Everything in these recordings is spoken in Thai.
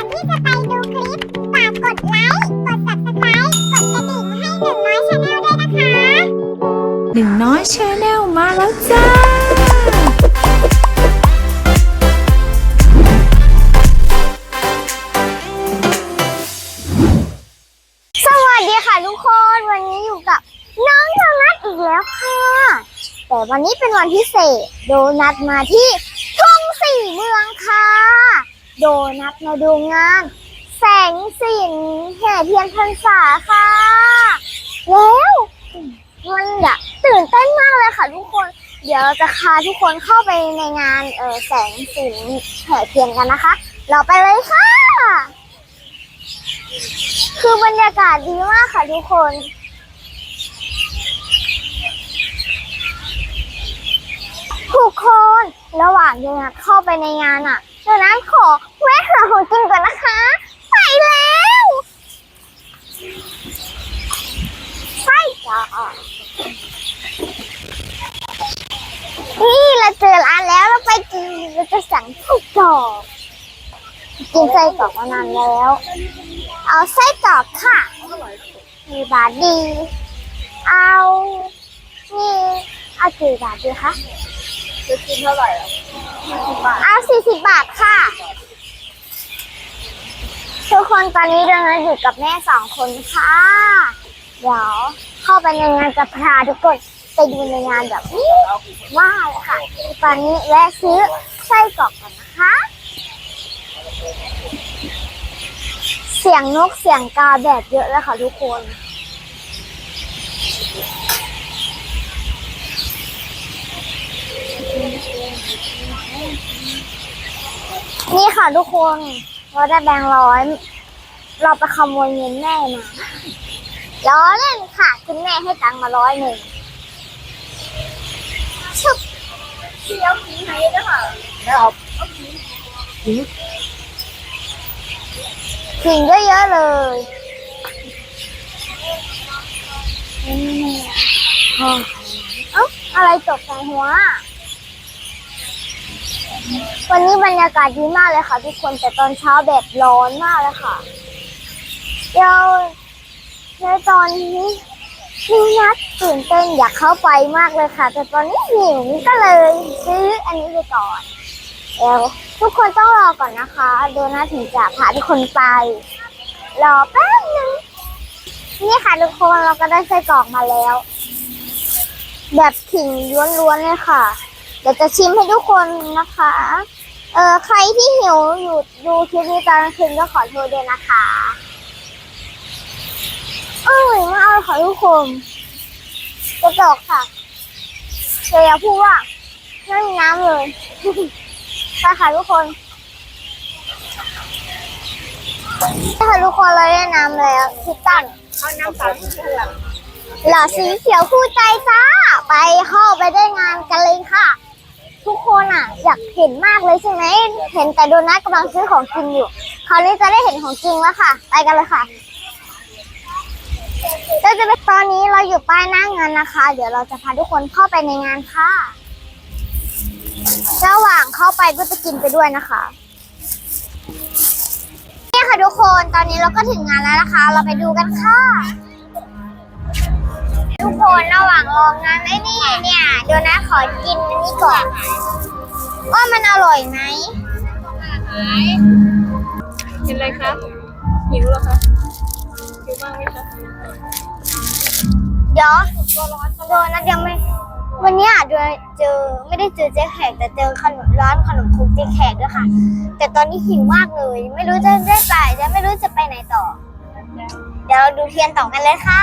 อนที่จะไปดูคลิป ฝากกดไลค์ กด subscribe กดกระดิ่งให้หนึ่งน้อยชาแนลด้วยนะคะ หนึ่งน้อยชาแนลมาแล้วจ้า สวัสดีค่ะทุกคนวันนี้อยู่กับน้องโดนัทอีกแล้วค่ะ แต่วันนี้เป็นวันพิเศษโดนัทมาที่ทุ่งสี่เมืองค่ะ โดนัทมาดูงาน แสงสินแห่เทียนพรรษาค่ะ แล้วมันอยตื่นเต้นมากเลยค่ะทุกคน เดี๋ยวเราจะพาทุกคนเข้าไปในงานเออแสงสินแห่เทียนกันนะคะ เราไปเลยค่ะ คือบรรยากาศดีมากค่ะทุกคนทุกคนระหว่างเดินเข้าไปในงานอะเดี๋ยวนั้นขอ หาของกินก่อนนะคะ ไปแล้วไส้กรอกนี่เราเจอร้านแล้วเราไปกินเราจะสั่งไส้กรอกกินไส้กรอกมานานแล้ว เอาไส้กรอกค่ะมีบาทดี เอานี่เอากี่บาทดีคะจะกินเท่าไหร่อะสิบบาทเอาสี่สิบบาทค่ะ ทุกคนตอนนี้เราอยู่กับแม่สองคนค่ะ เดี๋ยวเข้าไปในงานจะพาทุกคนไปดูในงานแบบนี้ว่าเลยค่ะ ตอนนี้แวะซื้อไส้กรอกก่อนนะคะ เสียงนกเสียงกาแบบเยอะเลยค่ะทุกคนนี่ค่ะทุกคน เราได้แบงค์ร้อยเราไปขโมยเงินแม่มาล้อเล่นค่ะคุณแม่ให้ตังค์มาร้อยหนึ่งชุบเที่ยวกินให้ด้วยค่ะไม่เอาสิ่งเยอะๆเลยเอ้าอะไรตกใส่หัว วันนี้บรรยากาศดีมากเลยค่ะ ทุกคนแต่ตอนเช้าแบบร้อนมากเลยค่ะ เดี๋ยวในตอนนี้นี่นัดตื่นเต้นอยากเข้าไปมากเลยค่ะ แต่ตอนนี้หิวก็เลยซื้ออันนี้ไปก่อนเดี๋ยวทุกคนต้องรอก่อนนะคะ โดนัทถึงจะพาทุกคนไป รอแป๊บนึงนี่ค่ะทุกคนเราก็ได้ไส้กรอกมาแล้ว แบบขิงล้วนๆเลยค่ะ เดี๋ยวจะชิมให้ทุกคนนะคะ เออใครที่หิวอยู่ดูคลิปนี้ตอนกลางคืนก็ขอโทษด้วยนะคะอร่อยมากเลยค่ะทุกคนกระจอกค่ะเดี๋ยวอย่าพูดว่าไม่มีน้ำเลยไปค่ะทุกคนไปค่ะทุกคนเราได้น้ำแล้วคิดตันเอาน้ำเปล่าที่ข้างหลังหล่อสีเขียวคู่ใจจ้า ไปเข้าไปได้งานกันเลยค่ะ ทุกคนอะอยากเห็นมากเลยใช่ไหม เห็นแต่โดนัทกำลังซื้อของกินอยู่ คราวนี้จะได้เห็นของจริงแล้วค่ะ ไปกันเลยค่ะเราจะไปตอนนี้เราอยู่ป้ายหน้างานนะคะ เดี๋ยวเราจะพาทุกคนเข้าไปในงานค่ะ ระหว่างเข้าไปก็จะกินไปด้วยนะคะ นี่ค่ะทุกคน ตอนนี้เราก็ถึงงานแล้วนะคะ เราไปดูกันค่ะ คนระหว่างรองานไอ้นี่เนี่ยเดี๋ยวนะขอกินอันนี้ก่อนว่ามันอร่อยไหมกินอะไรคะหิวเหรอคะหิวมากไหมคะเดี๋ยวโดนัทยังไม่ วันเนี้ยเดยวเจอไม่ได้เจอเจ๊แขกแต่เจอขนมร้านขนมครกเจ๊แขกด้วยค่ะ แต่ตอนนี้หิวมากเลย ไม่รู้จะได้ไปจะไม่รู้จะไปไหนต่อ เดี๋ยวเราดูเทียนต่อกันเลยค่ะ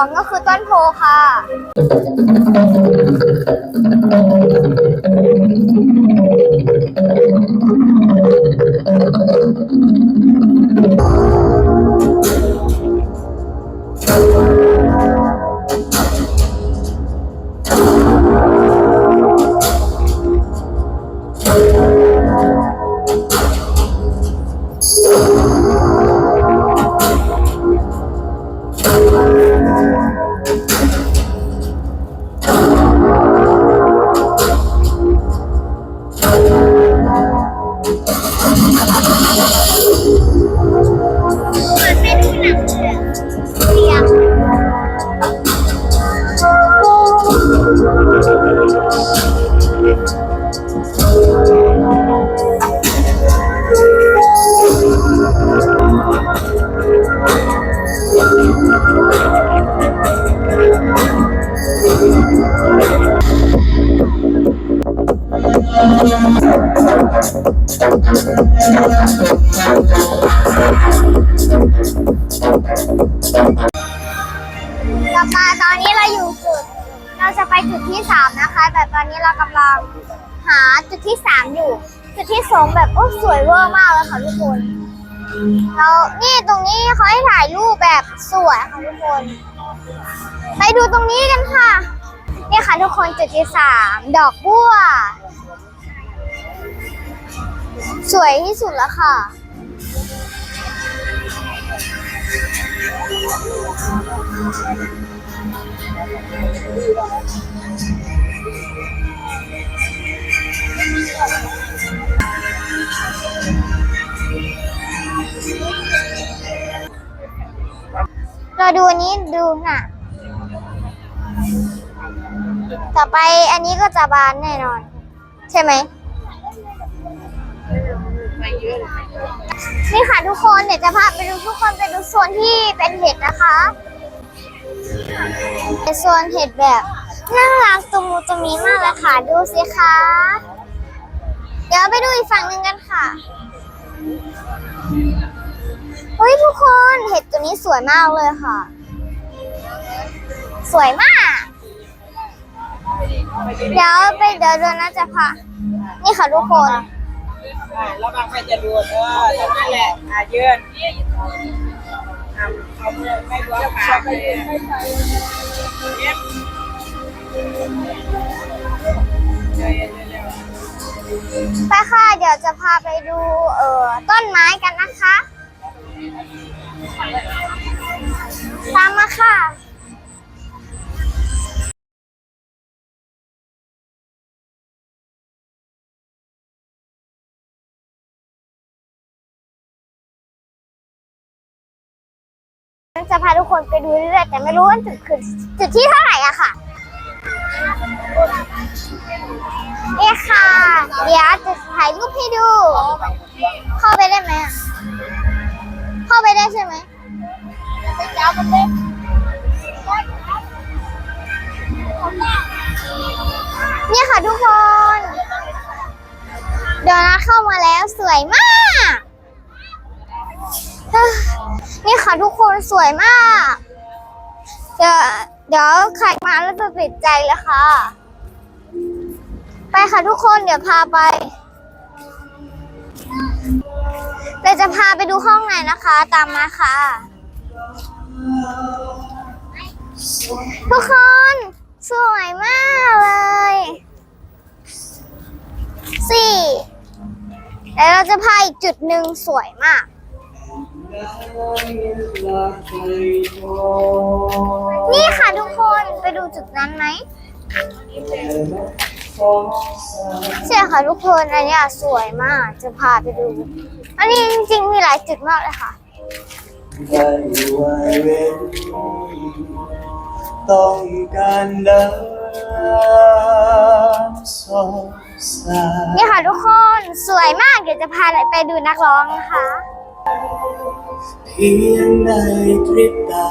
องก็คือต้นโพค่ะ ต่อมาตอนนี้เราอยู่จุด เราจะไปจุดที่สามนะคะ แต่ตอนนี้เรากำลังหาจุดที่สามอยู่ จุดที่สองแบบโอ้สวยเวอร์มากเลยค่ะทุกคนแล้วนี่ตรงนี้เขาให้ถ่ายรูปแบบสวยค่ะทุกคน ไปดูตรงนี้กันค่ะ นี่ค่ะทุกคนจุดที่สามดอกบัว สวยที่สุดแล้วค่ะ เราดูนนี้ดูน่ะ ต่อไปอันนี้ก็จะบานแน่นอน ใช่ไหมนี่ค่ะทุกคนเดี๋ยวจะพาไปดูทุกคนไปดูโซนที่เป็นเห็ดนะคะเป็นโซนเห็ดแบบน่ารักตะมูตะมีมากเลยค่ะ ดูสิคะ เดี๋ยวไปดูอีกฝั่งหนึ่งกันค่ะเฮ้ยทุกคนเห็ดตัวนี้สวยมากเลยค่ะ สวยมาก เดี๋ยวไปเดี๋ยวเดือนน่าจะพานี่ค่ะทุกคนอ่าระวังมันจะดูดเออนั้นแหละอ่ายืนอ่าเอามือไม่ล้วงขาเลยเย็บไปค่ะเดี๋ยวจะพาไปดู จะพาทุกคนไปดูเรื่อยๆแต่ไม่รู้ว่าจุดคือจุดที่เท่าไหร่อะค่ะนี่ค่ะ เดี๋ยวจะถ่ายรูปให้ดู เข้าไปได้ไหมเข้าไปได้ใช่ไหมนี่ค่ะทุกคนเดี๋ยวนะเข้ามาแล้วสวยมาก นี่ค่ะทุกคนสวยมากเดี๋ยวเดี๋ยวใครมาแล้วจะติดใจเลยค่ะ ไปค่ะทุกคนเดี๋ยวพาไปเราจะพาไปดูห้องไหนนะคะ ตามมาค่ะ ทุกคนสวยมากเลยสี่แล้วเราจะพาอีกจุดหนึ่งสวยมาก นี่ค่ะทุกคนไปดูจุดนั้นไหมใช่ค่ะทุกคนอันเนี้ยสวยมากจะพาไปดู อันนี้จริงๆมีหลายจุดมากเลยค่ะได้ไว้เว้นต้องการน้ำสองสายนี่ค่ะทุกคนสวยมากเดี๋ยวจะพาไปดูนักร้องนะคะ พียงในพริบตา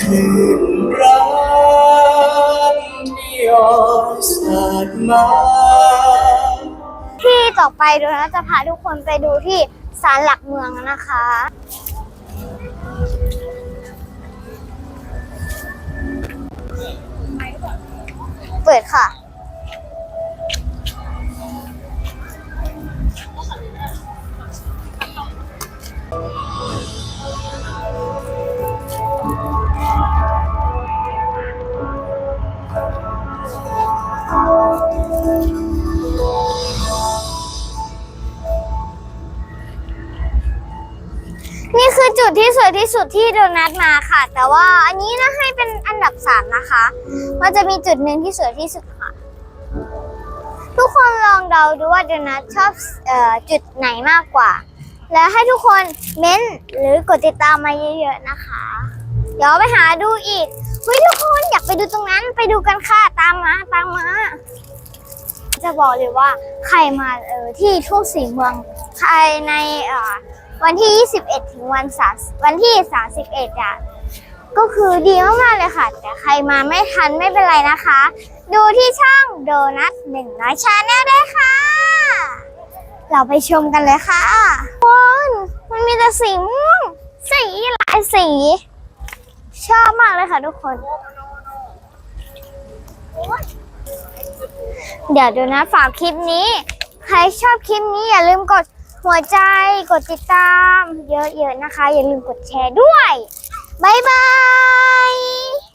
คลื่นรักที่อ่อนสาดมาที่ต่อไปเดี๋ยวนะจะพาทุกคนไปดูที่ศาลหลักเมืองนะคะ เปิดค่ะ ดที่สวยที่สุดที่โดนัทมาค่ะ แต่ว่าอันนี้นะให้เป็นอันดับสามนะคะ มันจะมีจุดหนึ่งที่สวยที่สุดค่ะ ทุกคนลองเดาดูว่าโดนัทชอบออจุดไหนมากกว่า แล้วให้ทุกคนเม้นหรือกดติดตามมาเยอะๆนะคะ เดี๋ยวไปหาดูอีกเฮ้ยทุกคนอยากไปดูตรงนั้นไปดูกันค่ะตามมาตามมาจะบอกเลยว่าใครมาเออที่ทุ่งสีเมืองภายในเออ วันที่ 21 ถึงวันสาวันที่ 31อะก็คือดีมากๆเลยค่ะ แต่ใครมาไม่ทันไม่เป็นไรนะคะ ดูที่ช่องโดนัทหนึ่งน้อยชาแนลได้ค่ะ เราไปชมกันเลยค่ะคนมันมีแต่สีม่วงสีหลายสี ชอบมากเลยค่ะทุกคน เดี๋ยวดูนะฝากคลิปนี้ ใครชอบคลิปนี้อย่าลืมกด หัวใจกดติดตาม เยอะๆนะคะ อย่าลืมกดแชร์ด้วย บ๊ายบาย